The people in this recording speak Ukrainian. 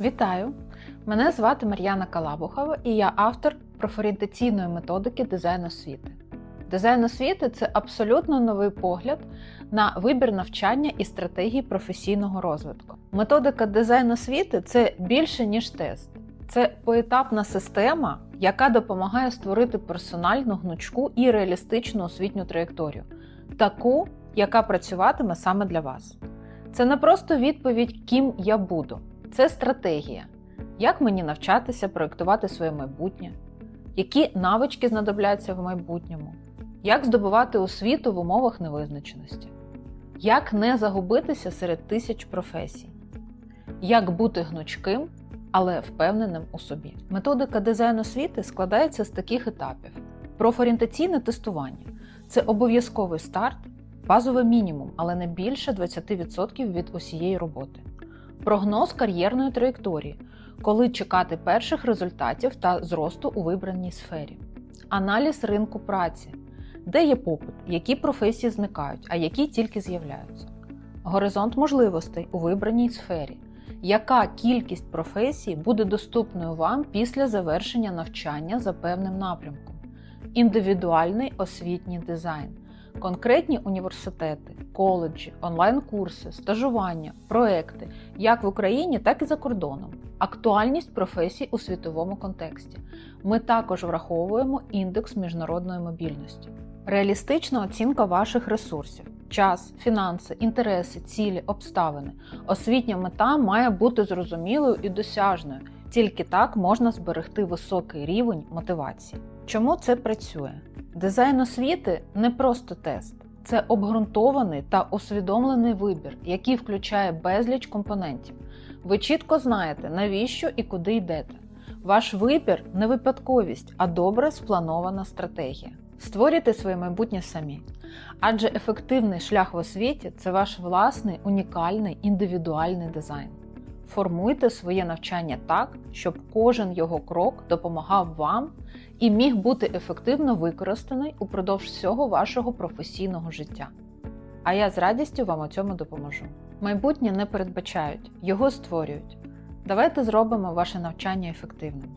Вітаю! Мене звати Мар'яна Калабухова і я автор профорієнтаційної методики дизайн освіти. Дизайн освіти це абсолютно новий погляд на вибір навчання і стратегії професійного розвитку. Методика дизайн освіти це більше, ніж тест. Це поетапна система, яка допомагає створити персональну, гнучку і реалістичну освітню траєкторію, таку, яка працюватиме саме для вас. Це не просто відповідь, ким я буду, це стратегія, як мені навчатися проєктувати своє майбутнє, які навички знадобляться в майбутньому, як здобувати освіту в умовах невизначеності, як не загубитися серед тисяч професій, як бути гнучким, але впевненим у собі. Методика дизайну освіти складається з таких етапів: профорієнтаційне тестування це обов'язковий старт, базовий мінімум, але не більше 20% від усієї роботи. Прогноз кар'єрної траєкторії, коли чекати перших результатів та зросту у вибраній сфері, аналіз ринку праці, де є попит, які професії зникають, а які тільки з'являються, горизонт можливостей у вибраній сфері, яка кількість професій буде доступною вам після завершення навчання за певним напрямком, індивідуальний освітній дизайн. Конкретні університети, коледжі, онлайн-курси, стажування, проекти як в Україні, так і за кордоном, актуальність професій у світовому контексті. Ми також враховуємо індекс міжнародної мобільності, реалістична оцінка ваших ресурсів, час, фінанси, інтереси, цілі, обставини. Освітня мета має бути зрозумілою і досяжною. Тільки так можна зберегти високий рівень мотивації. Чому це працює? Дизайн освіти не просто тест, це обґрунтований та усвідомлений вибір, який включає безліч компонентів. Ви чітко знаєте, навіщо і куди йдете. Ваш вибір не випадковість, а добре спланована стратегія. Створюйте своє майбутнє самі. Адже ефективний шлях в освіті це ваш власний унікальний індивідуальний дизайн. Формуйте своє навчання так, щоб кожен його крок допомагав вам і міг бути ефективно використаний упродовж всього вашого професійного життя. А я з радістю вам у цьому допоможу. Майбутнє не передбачають, його створюють. Давайте зробимо ваше навчання ефективним.